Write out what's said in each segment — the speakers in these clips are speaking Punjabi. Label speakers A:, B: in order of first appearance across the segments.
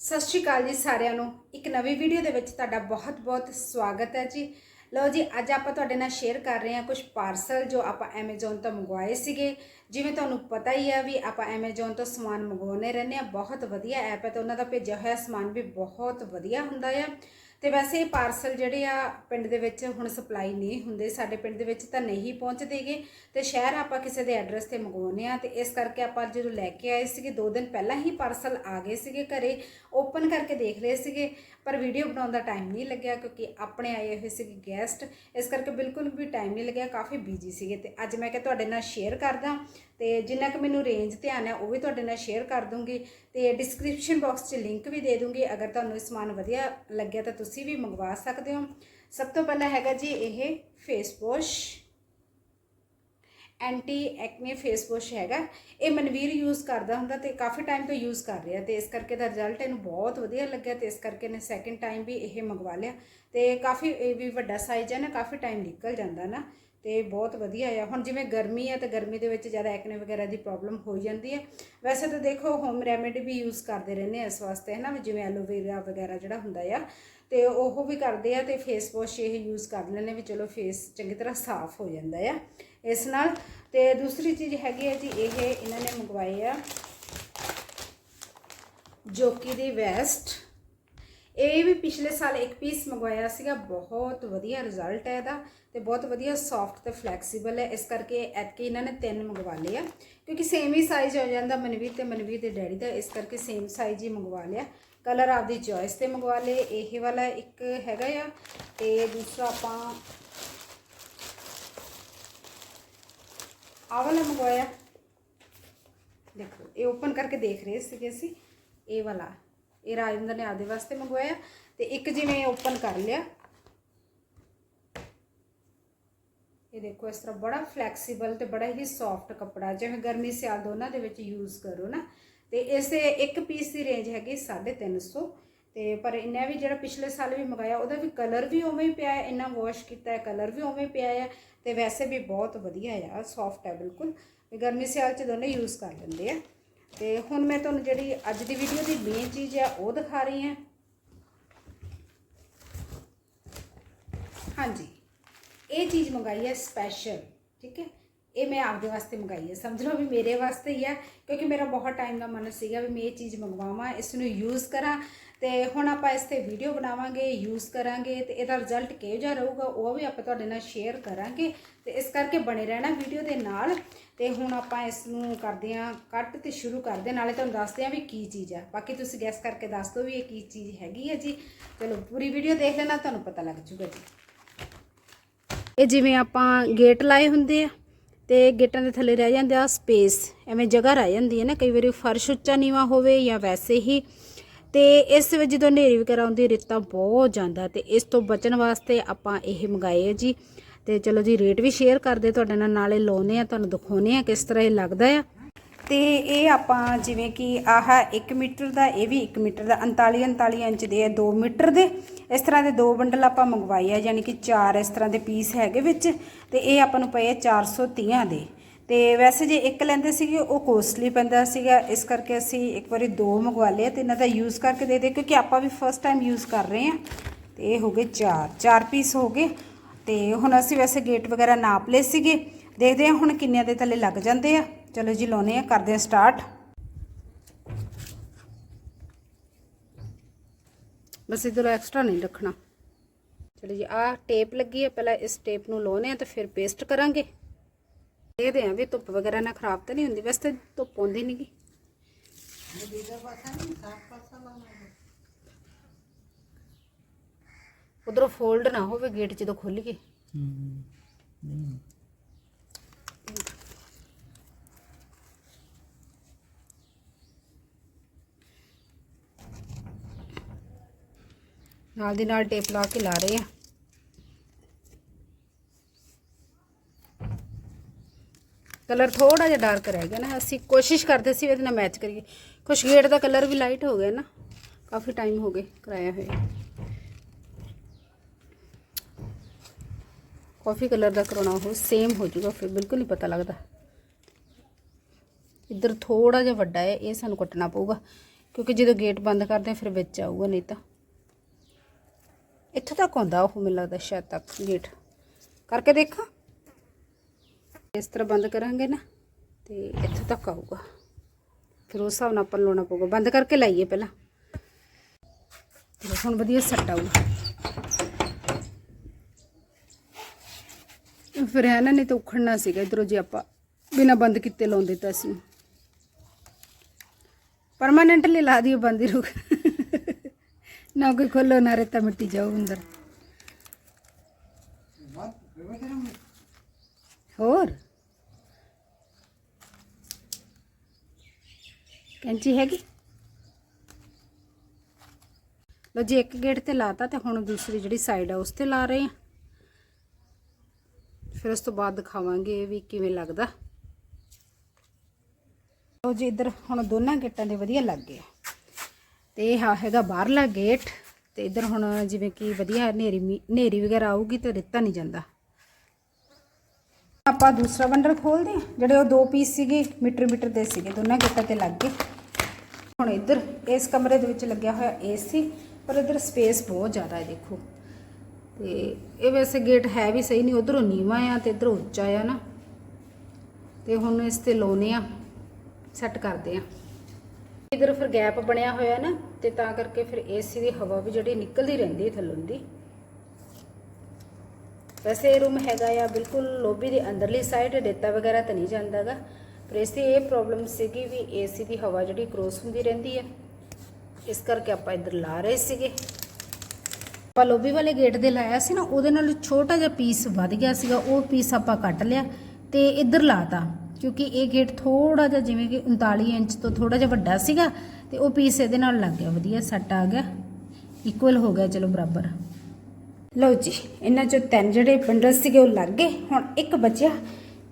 A: ਸਤਿ ਸ਼੍ਰੀ ਅਕਾਲ ਜੀ ਸਾਰਿਆਂ ਨੂੰ। ਇੱਕ ਨਵੀਂ ਵੀਡੀਓ ਦੇ ਵਿੱਚ ਤੁਹਾਡਾ ਬਹੁਤ-ਬਹੁਤ ਸਵਾਗਤ ਹੈ ਜੀ। ਲਓ ਜੀ, ਅੱਜ ਆਪਾਂ ਤੁਹਾਡੇ ਨਾਲ ਸ਼ੇਅਰ ਕਰ ਰਹੇ ਹਾਂ ਕੁਝ ਪਾਰਸਲ ਜੋ ਆਪਾਂ Amazon ਤੋਂ ਮੰਗਵਾਏ ਸੀਗੇ। ਜਿਵੇਂ ਤੁਹਾਨੂੰ ਪਤਾ ਹੀ ਹੈ ਵੀ ਆਪਾਂ Amazon ਤੋਂ ਸਮਾਨ ਮੰਗਵਾਉਂਦੇ ਰਹਿੰਦੇ ਆ ਬਹੁਤ ਵਧੀਆ ਐਪ ਹੈ ਤੇ ਉਹਨਾਂ ਦਾ ਭੇਜਿਆ ਹੋਇਆ ਸਮਾਨ ਵੀ ਬਹੁਤ ਵਧੀਆ ਹੁੰਦਾ ਆ। ਤੇ ਵੈਸੇ ਇਹ ਪਾਰਸਲ ਜਿਹੜੇ ਆ ਪਿੰਡ ਦੇ ਵਿੱਚ ਹੁਣ ਸਪਲਾਈ ਨਹੀਂ ਹੁੰਦੇ, ਸਾਡੇ ਪਿੰਡ ਦੇ ਵਿੱਚ ਤਾਂ ਨਹੀਂ ਪਹੁੰਚਦੇਗੇ। ਤੇ ਸ਼ਹਿਰ ਆਪਾਂ ਕਿਸੇ ਦੇ ਐਡਰੈਸ ਤੇ ਮੰਗਵਾਉਂਦੇ ਆ ਤੇ ਇਸ ਕਰਕੇ ਆਪਾਂ ਜਦੋਂ ਲੈ ਕੇ ਆਏ ਸੀਗੇ 2 ਦਿਨ ਪਹਿਲਾਂ ਹੀ ਪਾਰਸਲ ਆ ਗਏ ਸੀਗੇ ਘਰੇ ਓਪਨ ਕਰਕੇ ਦੇਖ ਰਹੇ ਸੀਗੇ। ਪਰ ਵੀਡੀਓ ਬਣਾਉਣ ਦਾ ਟਾਈਮ ਨਹੀਂ ਲੱਗਿਆ ਕਿਉਂਕਿ ਆਪਣੇ ਆਏ ਹੋਏ ਸੀਗੇ ਗੈਸਟ ਇਸ ਕਰਕੇ ਬਿਲਕੁਲ ਵੀ ਟਾਈਮ ਨਹੀਂ ਲੱਗਿਆ, ਕਾਫੀ ਬਿਜ਼ੀ ਸੀਗੇ ਤੇ ਅੱਜ ਮੈਂ ਕਿਹਾ ਤੁਹਾਡੇ ਨਾਲ ਸ਼ੇਅਰ ਕਰਦਾ ਤੇ ਜਿੰਨਾ ਕਿ ਮੈਨੂੰ ਰੇਂਜ ਧਿਆਨ ਹੈ, ਉਹ ਵੀ ਤੁਹਾਡੇ ਨਾਲ ਸ਼ੇਅਰ ਕਰ ਦੂੰਗੀ ਤੇ ਡਿਸਕ੍ਰਿਪਸ਼ਨ ਬਾਕਸ 'ਚ ਲਿੰਕ ਵੀ ਦੇ ਦੂੰਗੀ, ਅਗਰ ਤੁਹਾਨੂੰ ਇਹ ਸਮਾਨ ਵਧੀਆ ਲੱਗਿਆ ਤਾਂ ਤੁਸੀਂ ਵੀ ਮੰਗਵਾ ਸਕਦੇ ਹੋ। ਸਭ ਤੋਂ ਪਹਿਲਾਂ ਹੈਗਾ ਜੀ ਇਹ face wash anti acne face wash ਹੈਗਾ। ਇਹ ਮਨਵੀਰ ਯੂਜ਼ ਕਰਦਾ ਹੁੰਦਾ ਤੇ ਕਾਫੀ ਟਾਈਮ ਤੋਂ ਯੂਜ਼ ਕਰ ਰਿਹਾ ਤੇ ਇਸ ਕਰਕੇ ਦਾ ਰਿਜ਼ਲਟ ਇਹਨੂੰ ਬਹੁਤ ਵਧੀਆ ਲੱਗਿਆ ਤੇ ਇਸ ਕਰਕੇ ਨੇ ਸੈਕਿੰਡ ਟਾਈਮ ਵੀ ਇਹ ਮੰਗਵਾ ਲਿਆ। ਤੇ ਕਾਫੀ ਇਹ ਵੀ ਵੱਡਾ ਸਾਈਜ਼ ਹੈ ਨਾ, ਕਾਫੀ ਟਾਈਮ ਨਿਕਲ ਜਾਂਦਾ ਨਾ ਤੇ ਬਹੁਤ ਵਧੀਆ ਆ। ਹੁਣ ਜਿਵੇਂ ਗਰਮੀ ਆ ਤੇ ਗਰਮੀ ਦੇ ਵਿੱਚ ਜ਼ਿਆਦਾ ਐਕਨੇ ਵਗੈਰਾ ਦੀ ਪ੍ਰੋਬਲਮ ਹੋ ਜਾਂਦੀ ਹੈ ਵੈਸੇ ਤਾਂ ਦੇਖੋ ਹੋਮ ਰੈਮੇਡੀ ਵੀ ਯੂਜ਼ ਕਰਦੇ ਰਹਿੰਦੇ ਆ ਇਸ ਵਾਸਤੇ ਹੈ ਨਾ ਵੀ ਜਿਵੇਂ ਐਲੋਵੇਰਾ ਵਗੈਰਾ ਜਿਹੜਾ ਹੁੰਦਾ ਆ। ਤੇ ਉਹ ਵੀ ਕਰਦੇ ਆ ਤੇ ਫੇਸ ਵਾਸ਼ ਇਹ ਯੂਜ਼ ਕਰ ਲੈਂਦੇ ਵੀ ਚਲੋ ਫੇਸ ਚੰਗੀ ਤਰ੍ਹਾਂ ਸਾਫ਼ ਹੋ ਜਾਂਦਾ ਆ। ਇਸ ਨਾਲ। ਤੇ ਦੂਸਰੀ ਚੀਜ਼ ਹੈਗੀ ਹੈ ਜੀ, ਇਹ ਇਹਨਾਂ ਨੇ ਮੰਗਵਾਏ ਆ। ਜੋਕੀ ਦੀ ਵੈਸਟ ਇਹ ਵੀ ਪਿਛਲੇ ਸਾਲ ਇੱਕ ਪੀਸ ਮੰਗਵਾਇਆ ਸੀਗਾ, ਬਹੁਤ ਵਧੀਆ ਰਿਜ਼ਲਟ ਹੈ ਇਹਦਾ ਤੇ ਬਹੁਤ ਵਧੀਆ ਸੌਫਟ ਤੇ ਫਲੈਕਸੀਬਲ ਹੈ। ਇਸ ਕਰਕੇ ਐਤਕੀ ਇਹਨਾਂ ਨੇ ਤਿੰਨ ਮੰਗਵਾ ਲਏ ਆ। ਕਿਉਂਕਿ ਸੇਮ ਹੀ ਸਾਈਜ਼ ਹੋ ਜਾਂਦਾ ਮਨਵੀਰ ਤੇ ਮਨਵੀਰ ਦੇ ਡੈਡੀ ਦਾ, ਇਸ ਕਰਕੇ ਸੇਮ ਸਾਈਜ਼ ਹੀ ਮੰਗਵਾ ਲਿਆ। ਕਲਰ ਆਪਦੀ ਚੋਇਸ ਤੇ ਮੰਗਵਾ ਲਏ। ਇਹ ਵਾਲਾ ਇੱਕ ਹੈਗਾ ਆ ਤੇ ਦੂਸਰਾ ਆਪਾਂ ਆਹ ਵਾਲਾ ਮੰਗਵਾਇਆ। ਦੇਖੋ, ਇਹ ਓਪਨ ਕਰਕੇ ਦੇਖ ਰਹੇ ਸੀਗੇ ਅਸੀਂ, ਇਹ ਵਾਲਾ। ਇਹ ਰਾਜਿੰਦਰ ਨੇ ਆਪਦੇ ਵਾਸਤੇ ਮੰਗਵਾਇਆ ਤੇ ਇੱਕ ਜਿਵੇਂ ਓਪਨ ਕਰ ਲਿਆ। ਇਹ ਦੇਖੋ, ਇਸ ਤਰ੍ਹਾਂ ਬੜਾ ਫਲੈਕਸੀਬਲ ਤੇ ਬੜਾ ਹੀ ਸੌਫਟ ਕੱਪੜਾ, ਜਿਵੇਂ ਗਰਮੀ ਸਿਆਲ ਦੋਨਾਂ ਦੇ ਵਿੱਚ ਯੂਜ਼ ਕਰੋ ਨਾ। ਤੇ ਇਸੇ ਇੱਕ ਪੀਸ ਦੀ ਰੇਂਜ ਹੈਗੀ 350 ਤੇ ਪਰ ਇਹਨਾਂ ਵੀ ਜਿਹੜਾ ਪਿਛਲੇ ਸਾਲ ਵੀ ਮੰਗਾਇਆ, ਉਹਦਾ ਵੀ ਕਲਰ ਵੀ ਉਵੇਂ ਹੀ ਪਿਆ ਹੈ, ਇੰਨਾ ਵਾਸ਼ ਕੀਤਾ ਹੈ ਕਲਰ ਵੀ ਉਵੇਂ ਪਿਆ ਹੈ ਤੇ ਵੈਸੇ ਵੀ ਬਹੁਤ ਵਧੀਆ ਆ ਸੌਫਟ ਹੈ ਬਿਲਕੁਲ। ਗਰਮੀ ਸਿਆਲ ਚ ਦੋਨੇ ਯੂਜ਼ ਕਰ ਲੈਂਦੇ ਆ। ਤੇ ਹੁਣ ਮੈਂ ਤੁਹਾਨੂੰ ਜਿਹੜੀ ਅੱਜ ਦੀ ਵੀਡੀਓ ਦੀ ਮੇਨ ਚੀਜ਼ ਆ, ਉਹ ਦਿਖਾ ਰਹੀ ਹਾਂ। ਹਾਂਜੀ, ਇਹ ਚੀਜ਼ ਮੰਗਾਈ ਹੈ ਸਪੈਸ਼ਲ ਠੀਕ ਹੈ? ਇਹ ਮੈਂ ਆਪਦੇ ਵਾਸਤੇ ਮੰਗਾਈ ਹੈ। ਸਮਝ ਲਓ ਵੀ ਮੇਰੇ ਵਾਸਤੇ ਹੀ ਹੈ, ਕਿਉਂਕਿ ਮੇਰਾ ਬਹੁਤ ਟਾਈਮ ਦਾ ਮਨ ਸੀਗਾ ਵੀ ਮੈਂ ਇਹ ਚੀਜ਼ ਮੰਗਵਾਵਾਂ ਇਸ ਨੂੰ ਯੂਜ਼ ਕਰਾਂ ਤੇ ਹੁਣ ਆਪਾਂ ਇਸ ਤੇ ਵੀਡੀਓ ਬਣਾਵਾਂਗੇ ਯੂਜ਼ ਕਰਾਂਗੇ ਤੇ ਇਹਦਾ ਰਿਜ਼ਲਟ ਕਿਹੋ ਜਿਹਾ ਰਹੂਗਾ, ਉਹ ਵੀ ਆਪਾਂ ਤੁਹਾਡੇ ਨਾਲ ਸ਼ੇਅਰ ਕਰਾਂਗੇ ਤੇ ਇਸ ਕਰਕੇ ਬਣੇ ਰਹਿਣਾ ਵੀਡੀਓ ਦੇ ਨਾਲ। ਤੇ ਹੁਣ ਆਪਾਂ ਇਸ ਨੂੰ ਕਰਦੇ ਆਂ ਕੱਟ ਤੇ ਸ਼ੁਰੂ ਕਰਦੇ ਨਾਲੇ ਤੁਹਾਨੂੰ ਦੱਸਦੇ ਆਂ ਵੀ ਕੀ ਚੀਜ਼ ਹੈ। ਬਾਕੀ ਤੁਸੀਂ ਗੈਸ ਕਰਕੇ ਦੱਸ ਦਿਓ ਵੀ ਇਹ ਕੀ ਚੀਜ਼ ਹੈਗੀ ਹੈ ਜੀ। ਚਲੋ ਪੂਰੀ ਵੀਡੀਓ ਦੇਖ ਲੈਣਾ, ਤੁਹਾਨੂੰ ਪਤਾ ਲੱਗ ਜੂਗਾ ਜੀ। ਇਹ ਜਿਵੇਂ ਆਪਾਂ ਗੇਟ ਲਾਏ ਹੁੰਦੇ ਆ ਤੇ ਗੇਟਾਂ ਦੇ ਥੱਲੇ ਰਹਿ ਜਾਂਦੇ ਆ ਸਪੇਸ, ਐਵੇਂ ਜਗ੍ਹਾ ਰਹਿ ਜਾਂਦੀ ਹੈ ਨਾ, ਕਈ ਵਾਰੀ ਫਰਸ਼ ਉੱਚਾ ਨੀਵਾ ਹੋਵੇ ਜਾਂ ਵੈਸੇ ਹੀ। ਤੇ ਇਸ ਵਿੱਚ ਜਦੋਂ ਹਨੇਰੀ ਵਗੈਰਾ ਆਉਂਦੀ, ਰੇਤਾ ਬਹੁਤ ਜਾਂਦਾ ਤੇ ਇਸ ਤੋਂ ਬਚਣ ਵਾਸਤੇ ਆਪਾਂ ਇਹ ਮੰਗਾਏ ਆ ਜੀ। ਤੇ ਚਲੋ ਜੀ, ਰੇਟ ਵੀ ਸ਼ੇਅਰ ਕਰਦੇ ਤੁਹਾਡੇ ਨਾਲ ਨਾਲੇ ਲਾਉਨੇ ਆ, ਤੁਹਾਨੂੰ ਦਿਖਾਉਨੇ ਆ ਕਿਸ ਤਰ੍ਹਾਂ ਇਹ ਲੱਗਦਾ ਆ। ਤੇ ਇਹ ਆਪਾਂ ਜਿਵੇਂ ਕਿ ਆਹ 1 ਮੀਟਰ ਦਾ, ਇਹ ਵੀ 1 ਮੀਟਰ ਦਾ 39 39 ਇੰਚ ਦੇ 2 ਮੀਟਰ ਦੇ। ਇਸ ਤਰ੍ਹਾਂ ਦੇ ਦੋ ਬੰਡਲ ਆਪਾਂ ਮੰਗਵਾਏ ਆ, ਯਾਨੀ ਕਿ ਚਾਰ ਇਸ ਤਰ੍ਹਾਂ ਦੇ ਪੀਸ ਹੈਗੇ ਵਿੱਚ ਤੇ ਇਹ ਆਪਾਂ ਨੂੰ ਪਏ 430 ਦੇ। ਤੇ ਵੈਸੇ ਜੇ ਇੱਕ ਲੈਂਦੇ ਸੀਗੇ, ਉਹ ਕੋਸਟਲੀ ਪੈਂਦਾ ਸੀਗਾ। ਇਸ ਕਰਕੇ ਅਸੀਂ ਇੱਕ ਵਾਰੀ ਦੋ ਮੰਗਵਾ ਲਏ ਤੇ ਇਹਨਾਂ ਦਾ ਯੂਜ਼ ਕਰਕੇ ਦੇ ਦੇ, ਕਿਉਂਕਿ ਆਪਾਂ ਵੀ ਫਸਟ ਟਾਈਮ ਯੂਜ਼ ਕਰ ਰਹੇ ਹਾਂ ਤੇ ਇਹ ਹੋ ਗਏ ਚਾਰ ਚਾਰ ਪੀਸ ਹੋ ਗਏ। ਤੇ ਹੁਣ ਅਸੀਂ ਵੈਸੇ ਗੇਟ ਵਗੈਰਾ ਨਾਪ ਲਏ ਸੀਗੇ। ਦੇਖਦੇ ਹਾਂ ਹੁਣ ਕਿੰਨਿਆਂ ਦੇ ਥੱਲੇ ਲੱਗ ਜਾਂਦੇ ਆ। ਚਲੋ ਜੀ, ਲਾਉਨੇ ਆ, ਕਰਦੇ ਆ ਸਟਾਰਟ ਬਸ ਇਧਰ ਐਕਸਟਰਾ ਨਹੀਂ ਰੱਖਣਾ। ਚਲੋ ਜੀ, ਆਹ ਟੇਪ ਲੱਗੀ ਹੈ ਪਹਿਲਾਂ ਇਸ ਟੇਪ ਨੂੰ ਲਾਉਨੇ ਆ ਤੇ ਫਿਰ ਪੇਸਟ ਕਰਾਂਗੇ। ਦੇਖਦੇ ਆ ਵੀ ਧੁੱਪ ਵਗੈਰਾ ਨਾ ਖਰਾਬ ਤਾਂ ਨਹੀਂ ਹੁੰਦੀ, ਵੈਸੇ ਧੁੱਪ ਆਉਂਦੀ ਨਹੀਂਗੀ ਉਧਰੋਂ ਫੋਲਡ ਨਾ ਹੋਵੇ ਗੇਟ ਜਦੋਂ ਖੁੱਲ ਖੁੱਲੀਏ ਨਾਲ ਦੀ ਨਾਲ ਟੇਪ ਲਾ ਕੇ ਲਾ ਰਹੇ ਆ। ਕਲਰ ਥੋੜਾ ਜਿਹਾ ਡਾਰਕ ਰਹਿ ਗਿਆ ਨਾ, ਅਸੀਂ ਕੋਸ਼ਿਸ਼ ਕਰਦੇ ਸੀ ਇਹਦੇ ਨਾਲ ਮੈਚ ਕਰੀਏ। ਕੁਛ ਗੇਟ ਦਾ ਕਲਰ ਵੀ ਲਾਈਟ ਹੋ ਗਿਆ ਨਾ, ਕਾਫੀ ਟਾਈਮ ਹੋ ਗਏ ਕਰਾਇਆ ਹੋਇਆ। ਕਾਫੀ ਕਲਰ ਦਾ ਕਰਾਉਣਾ ਉਹ ਸੇਮ ਹੋ ਜਾਊਗਾ, ਫਿਰ ਬਿਲਕੁਲ ਨਹੀਂ ਪਤਾ ਲੱਗਦਾ। ਇੱਧਰ ਥੋੜਾ ਜਿਹਾ ਵੱਡਾ ਹੈ, ਇਹ ਸਾਨੂੰ ਕੱਟਣਾ ਪਊਗਾ, ਕਿਉਂਕਿ ਜਦੋਂ ਗੇਟ ਬੰਦ ਕਰਦੇ ਫਿਰ ਵਿੱਚ ਆਊਗਾ, ਨਹੀਂ ਤਾਂ। ਇੱਥੋਂ ਤੱਕ ਆਉਂਦਾ ਉਹ, ਮੈਨੂੰ ਲੱਗਦਾ ਸ਼ਾਇਦ ਤੱਕ ਗੇਟ ਕਰਕੇ ਦੇਖਾਂ। ਇਸ ਤਰ੍ਹਾਂ ਬੰਦ ਕਰਾਂਗੇ ਨਾ, ਤੇ ਇੱਥੋਂ ਤੱਕ ਆਊਗਾ। ਫਿਰ ਉਸ ਹਿਸਾਬ ਨਾਲ ਆਪਾਂ ਨੂੰ ਲਾਉਣਾ ਪਊਗਾ। ਬੰਦ ਕਰਕੇ ਲਾਈਏ ਪਹਿਲਾਂ। ਤੇ ਹੁਣ ਵਧੀਆ ਸੈੱਟ ਆਊਗਾ। ਫਿਰ ਹੈ ਨਾ, ਨਹੀਂ ਤਾਂ ਉਖੜਨਾ ਸੀਗਾ। ਇਧਰੋਂ ਜੇ ਆਪਾਂ ਬਿਨਾ ਬੰਦ ਕੀਤੇ ਲਾਉਂਦੇ ਤਾਂ ਅਸੀਂ। ਪਰਮਾਨੈਂਟਲੀ ਲਾ ਦਿਓ, ਬੰਦ ਹੀ ਰੁਕ ਨਾ ਕੋਈ ਖੋਲੋ ਨਾ ਰੇਤਾ ਮਿੱਟੀ ਜਾਓ ਅੰਦਰ ਹੋਰ ਕੈਂਚੀ ਹੈਗੀ ਲੋ ਜੀ ਇੱਕ ਗੇਟ ਤੇ ਲਾਤਾ ਤੇ ਹੁਣ ਦੂਸਰੀ ਜਿਹੜੀ ਸਾਈਡ ਆ ਉਸ ਤੇ ਲਾ ਰਹੇ ਆ ਫਿਰ ਉਸ ਤੋਂ ਬਾਅਦ ਦਿਖਾਵਾਂਗੇ ਵੀ ਕਿਵੇਂ ਲੱਗਦਾ ਲੋ ਜੀ ਇੱਧਰ ਹੁਣ ਦੋਨਾਂ ਗੇਟਾਂ ਦੇ ਵਧੀਆ ਲੱਗ ਗਏ ਤੇ ਇਹ ਹੈਗਾ ਬਾਹਰਲਾ ਗੇਟ ਤੇ ਇੱਧਰ ਹੁਣ ਜਿਵੇਂ ਕਿ ਵਧੀਆ ਹਨੇਰੀ ਮੀ- ਹਨੇਰੀ ਵਗੈਰਾ ਆਊਗੀ ਤਾਂ ਰਿੱਤਾ ਨਹੀਂ ਜਾਂਦਾ। ਆਪਾਂ ਦੂਸਰਾ ਬੰਡਲ ਖੋਲਦੇ ਹਾਂ, ਜਿਹੜੇ ਉਹ ਦੋ ਪੀਸ ਸੀਗੇ, ਮੀਟਰ ਮੀਟਰ ਦੇ ਸੀਗੇ, ਦੋਨਾਂ ਗੇਟਾਂ ਤੇ ਲੱਗ ਗਏ। ਹੁਣ ਇੱਧਰ ਇਸ ਕਮਰੇ ਦੇ ਵਿੱਚ ਲੱਗਿਆ ਹੋਇਆ ਏਸੀ ਪਰ ਇੱਧਰ ਸਪੇਸ ਬਹੁਤ ਜ਼ਿਆਦਾ ਹੈ, ਦੇਖੋ। ਤੇ ਇਹ ਵੈਸੇ ਗੇਟ ਹੈ ਵੀ ਸਹੀ ਨਹੀਂ, ਉਧਰੋਂ ਨੀਵਾਂ ਆ ਤੇ ਇਧਰੋਂ ਉੱਚਾ ਆ ਨਾ। ਤੇ ਹੁਣ ਇਸ ਤੇ ਲਾਉਨੇ ਆ ਸੈੱਟ ਕਰਦੇ ਆ। ਇਧਰ ਫਿਰ ਗੈਪ ਬਣਿਆ ਹੋਇਆ ਨਾ, ਤੇ ਤਾਂ ਕਰਕੇ ਫਿਰ ਏਸੀ ਦੀ ਹਵਾ ਵੀ ਜਿਹੜੀ ਨਿਕਲਦੀ ਰਹਿੰਦੀ ਹੈ ਥੱਲੋਂ ਦੀ। ਵੈਸੇ ਇਹ ਰੂਮ ਹੈਗਾ ਆ, ਬਿਲਕੁਲ ਲੋਬੀ ਦੇ ਅੰਦਰਲੀ ਸਾਈਡ ਰੇਤਾ ਵਗੈਰਾ ਤਾਂ ਨਹੀਂ ਜਾਂਦਾਗਾ। ਪਰ ਇਸ ਦੀ ਇਹ ਪ੍ਰੋਬਲਮ ਸੀਗੀ ਵੀ ਏਸੀ ਦੀ ਹਵਾ ਜਿਹੜੀ ਕ੍ਰੋਸ ਹੁੰਦੀ ਰਹਿੰਦੀ ਹੈ ਇਸ ਕਰਕੇ ਆਪਾਂ ਇੱਧਰ ਲਾ ਰਹੇ ਸੀਗੇ। ਆਪਾਂ ਲੋਬੀ ਵਾਲੇ ਗੇਟ ਦੇ ਲਾਇਆ ਸੀ ਨਾ, ਉਹਦੇ ਨਾਲ ਛੋਟਾ ਜਿਹਾ ਪੀਸ ਵੱਧ ਗਿਆ ਸੀਗਾ, ਉਹ ਪੀਸ ਆਪਾਂ ਕੱਟ ਲਿਆ ਤੇ ਇੱਧਰ ਲਾਤਾ। ਕਿਉਂਕਿ ਇਹ ਗੇਟ ਥੋੜਾ ਜਿਹਾ ਜਿਵੇਂ ਕਿ 39 ਇੰਚ ਤੋਂ ਥੋੜਾ ਜਿਹਾ ਵੱਡਾ ਸੀਗਾ ਤੇ ਉਹ ਪੀਸ ਇਹਦੇ ਨਾਲ ਲੱਗ ਗਿਆ, ਵਧੀਆ ਸੈੱਟ ਆ ਗਿਆ। ਇਕੁਅਲ ਹੋ ਗਿਆ, ਚਲੋ ਬਰਾਬਰ। ਲਓ ਜੀ, ਇਹਨਾਂ ਚੋਂ ਤਿੰਨ ਜਿਹੜੇ ਬੰਡਲ ਸੀਗੇ ਉਹ ਲੱਗ ਗਏ, ਹੁਣ ਇੱਕ ਬਚਿਆ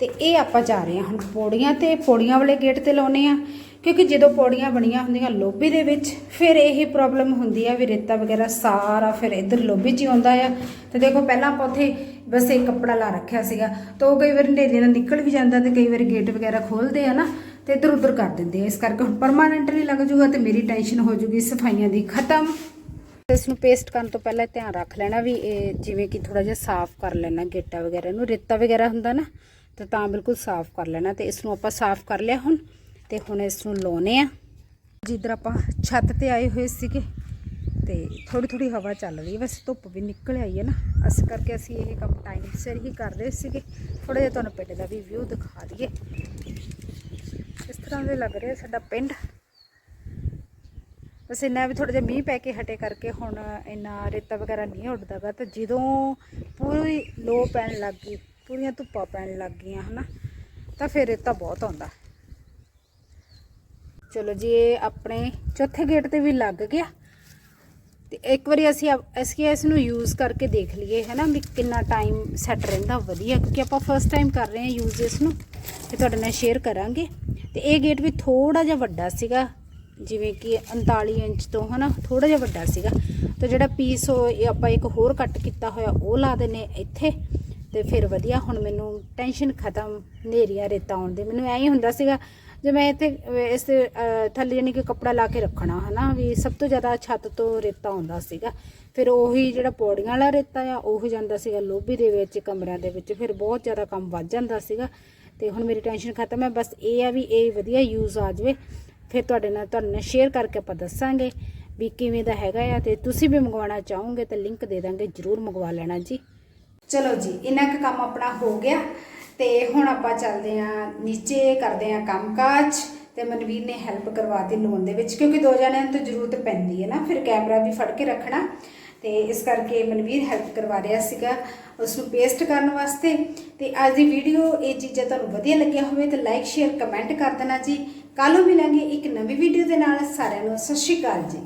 A: ਤੇ ਇਹ ਆਪਾਂ ਜਾ ਰਹੇ ਹਾਂ ਹੁਣ ਪੌੜੀਆਂ ਤੇ, ਪੌੜੀਆਂ ਵਾਲੇ ਗੇਟ ਤੇ ਲਾਉਨੇ ਆ ਕਿਉਂਕਿ ਜਦੋਂ ਪੌੜੀਆਂ ਬਣੀਆਂ ਹੁੰਦੀਆਂ ਲੋਬੀ ਦੇ ਵਿੱਚ, ਫਿਰ ਇਹੀ ਪ੍ਰੋਬਲਮ ਹੁੰਦੀ ਆ ਵੀ ਰੇਤਾ ਵਗੈਰਾ ਸਾਰਾ ਫਿਰ ਇੱਧਰ ਲੋਬੀ 'ਚ ਹੀ ਆਉਂਦਾ ਆ। ਤੇ ਦੇਖੋ, ਪਹਿਲਾਂ ਆਪਾਂ ਉੱਥੇ ਬਸ ਇਹ ਕੱਪੜਾ ਲਾ ਰੱਖਿਆ ਸੀਗਾ ਤਾਂ ਉਹ ਕਈ ਵਾਰ ਹਨੇਰੀ ਨਾਲ ਨਿਕਲ ਵੀ ਜਾਂਦਾ ਤੇ ਕਈ ਵਾਰ ਗੇਟ ਵਗੈਰਾ ਖੋਲਦੇ ਆ ਨਾ ਤੇ ਇੱਧਰ ਉੱਧਰ ਕਰ ਦਿੰਦੇ ਆ। ਇਸ ਕਰਕੇ ਹੁਣ ਪਰਮਾਨੈਂਟਲੀ ਲੱਗ ਜੂਗਾ ਤੇ ਮੇਰੀ ਟੈਨਸ਼ਨ ਹੋ ਜੂਗੀ, ਸਫਾਈਆਂ ਦੀ ਖਤਮ। ਇਸ ਨੂੰ ਪੇਸਟ ਕਰਨ ਤੋਂ ਪਹਿਲਾਂ ਧਿਆਨ ਰੱਖ ਲੈਣਾ ਵੀ ਇਹ ਜਿਵੇਂ ਕਿ ਥੋੜਾ ਜਿਹਾ ਸਾਫ਼ ਕਰ ਲੈਣਾ, ਗੇਟਾ ਵਗੈਰਾ ਨੂੰ, ਰੇਤਾ ਵਗੈਰਾ ਹੁੰਦਾ ਨਾ, ਤੇ ਤਾਂ ਬਿਲਕੁਲ ਸਾਫ਼ ਕਰ ਲੈਣਾ ਤੇ ਇਸ ਨੂੰ ਆਪਾਂ ਸਾਫ਼ ਕਰ ਲਿਆ ਹੁਣ ਤੇ ਹੁਣ ਇਸ ਨੂੰ ਲਾਉਨੇ ਆ। ਜਿੱਧਰ ਆਪਾਂ ਛੱਤ ਤੇ ਆਏ ਹੋਏ ਸੀਗੇ ਤੇ ਥੋੜੀ ਥੋੜੀ ਹਵਾ ਚੱਲ ਰਹੀ ਹੈ। ਵੈਸੇ ਧੁੱਪ ਵੀ ਨਿਕਲ ਆਈ ਹੈ ਨਾ। ਇਸ ਕਰਕੇ ਅਸੀਂ ਇਹ ਕੰਮ ਟਾਈਮ ਸਿਰ ਹੀ ਕਰ ਰਹੇ ਸੀਗੇ। ਥੋੜਾ ਜਿਹਾ ਤੁਹਾਨੂੰ ਪਿੰਡ ਦਾ ਵੀ ਵਿਊ ਦਿਖਾ ਦਈਏ। ਇਸ ਤਰ੍ਹਾਂ ਦੇ ਲੱਗ ਰਿਹਾ ਸਾਡਾ ਪਿੰਡ। ਬਸ ਇੰਨਾ ਵੀ ਥੋੜਾ ਜਿਹਾ ਮੀਂਹ ਪੈ ਕੇ ਹਟੇ ਕਰਕੇ ਹੁਣ ਇੰਨਾ ਰੇਤਾ ਵਗੈਰਾ ਨਹੀਂ ਉੱਡਦਾਗਾ ਤੇ ਜਦੋਂ ਪੂਰੀ ਲੋ ਪੈਣ ਲੱਗ ਗਈ, ਪੂਰੀਆਂ ਧੁੱਪਾਂ ਪੈਣ ਲੱਗ ਗਈਆਂ, ਹਨਾ, ਤਾਂ ਫਿਰ ਰੇਤਾ ਬਹੁਤ ਆਉਂਦਾ। ਚਲੋ ਜੀ, ਇਹ ਆਪਣੇ ਚੌਥੇ ਗੇਟ ਤੇ ਵੀ ਲੱਗ ਗਿਆ। ਤੇ ਇੱਕ ਵਾਰੀ ਅਸੀਂ ਆਪ- ਅਸੀਂ ਇਸ ਨੂੰ ਯੂਜ਼ ਕਰਕੇ ਦੇਖ ਲਈਏ ਹੈ ਨਾ ਵੀ ਕਿੰਨਾ ਟਾਈਮ ਸੈੱਟ ਰਹਿੰਦਾ, ਵਧੀਆ, ਕਿਉਂਕਿ ਆਪਾਂ ਫਸਟ ਟਾਈਮ ਕਰ ਰਹੇ ਹਾਂ ਯੂਜ਼ ਇਸ ਨੂੰ। ਤੇ ਤੁਹਾਡੇ ਨਾਲ ਸ਼ੇਅਰ ਕਰਾਂਗੇ। ਤੇ ਇਹ ਗੇਟ ਵੀ ਥੋੜਾ ਜਿਹਾ ਵੱਡਾ ਸੀਗਾ, ਜਿਵੇਂ ਕਿ 39 ਇੰਚ ਤੋਂ, ਹਨਾ ਥੋੜਾ ਜਿਹਾ ਵੱਡਾ ਸੀਗਾ। ਤੇ ਜਿਹੜਾ ਪੀਸ ਉਹ ਆਪਾਂ ਇੱਕ ਹੋਰ ਕੱਟ ਕੀਤਾ ਹੋਇਆ, ਉਹ ਲਾ ਦਿੰਨੇ ਇੱਥੇ। ਤੇ ਫਿਰ ਵਧੀਆ, ਹੁਣ ਮੈਨੂੰ ਟੈਨਸ਼ਨ ਖਤਮ, ਹਨੇਰੀਆਂ, ਰੇਤਾ ਆਉਣ ਦੀ। ਮੈਨੂੰ ਐਂ ਹੀ ਹੁੰਦਾ ਸੀਗਾ, ਜੇ ਮੈਂ ਇੱਥੇ, ਇਸ ਥੱਲੇ ਯਾਨੀ ਕਿ ਕੱਪੜਾ ਲਾ ਕੇ ਰੱਖਣਾ, ਹਨਾ, ਵੀ ਸਭ ਤੋਂ ਜ਼ਿਆਦਾ ਛੱਤ ਤੋਂ ਰੇਤਾ ਆਉਂਦਾ ਸੀਗਾ। ਫਿਰ ਉਹੀ ਜਿਹੜਾ ਪੌੜੀਆਂ ਵਾਲਾ ਰੇਤਾ ਆ, ਉਹ ਜਾਂਦਾ ਸੀਗਾ ਲੋਬੀ ਦੇ ਵਿੱਚ, ਕਮਰਿਆਂ ਦੇ ਵਿੱਚ। ਫਿਰ ਬਹੁਤ ਜ਼ਿਆਦਾ ਕੰਮ ਵੱਧ ਜਾਂਦਾ ਸੀਗਾ, ਤੇ ਹੁਣ ਮੇਰੀ ਟੈਨਸ਼ਨ ਖਤਮ ਹੈ। ਬਸ ਇਹ ਆ ਵੀ ਇਹ ਵਧੀਆ ਯੂਜ਼ ਆ ਜਾਵੇ। ਫਿਰ ਤੁਹਾਡੇ ਨਾਲ ਤੁਹਾਨੂੰ ਨਾਲ ਸ਼ੇਅਰ ਕਰਕੇ ਆਪਾਂ ਦੱਸਾਂਗੇ ਵੀ ਕਿਵੇਂ ਦਾ ਹੈਗਾ ਆ, ਤੇ ਤੁਸੀਂ ਵੀ ਮੰਗਵਾਉਣਾ ਚਾਹੋਗੇ ਤਾਂ ਲਿੰਕ ਦੇ ਦਾਂਗੇ, ਜਰੂਰ ਮੰਗਵਾ ਲੈਣਾ ਜੀ। ਚਲੋ ਜੀ, ਇੰਨਾ ਕੁ ਕੰਮ ਆਪਣਾ ਹੋ ਗਿਆ ਤੇ ਹੁਣ ਆਪਾਂ ਚੱਲਦੇ ਆਂ ਨੀਚੇ, ਕਰਦੇ ਆਂ ਕੰਮਕਾਜ ਤੇ ਮਨਵੀਰ ਨੇ ਹੈਲਪ ਕਰਵਾਤੀ ਲੋਨ ਦੇ ਵਿੱਚ ਕਿਉਂਕਿ ਦੋ ਜਣਿਆਂ ਨੂੰ ਤਾਂ ਜ਼ਰੂਰਤ ਪੈਂਦੀ ਹੈ ਨਾ, ਫਿਰ ਕੈਮਰਾ ਵੀ ਫੜ ਕੇ ਰੱਖਣਾ ਤੇ ਇਸ ਕਰਕੇ ਮਨਵੀਰ ਹੈਲਪ ਕਰਵਾ ਰਿਹਾ ਸੀਗਾ ਉਸ ਨੂੰ ਪੇਸਟ ਕਰਨ ਵਾਸਤੇ ਤੇ ਅੱਜ ਦੀ ਵੀਡੀਓ ਇਹ ਚੀਜ਼ਾਂ ਤੁਹਾਨੂੰ ਵਧੀਆ ਲੱਗਿਆ ਹੋਵੇ ਤਾਂ ਲਾਈਕ ਸ਼ੇਅਰ ਕਮੈਂਟ ਕਰ ਦੇਣਾ ਜੀ। ਕੱਲ੍ਹ ਨੂੰ ਮਿਲਾਂਗੇ ਇੱਕ ਨਵੀਂ ਵੀਡੀਓ ਦੇ ਨਾਲ, ਸਾਰਿਆਂ ਨੂੰ ਸਤਿ ਸ਼੍ਰੀ ਅਕਾਲ ਜੀ।